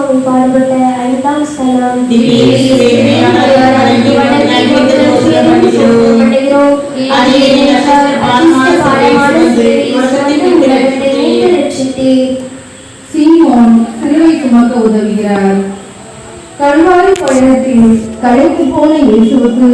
சுவாமி பாடுபட்ட ஐந்தாம் ஸ்தலம் உதவுகிறார். கல்வாரி பயணத்தில் களைத்து போன இயேசுவுக்கு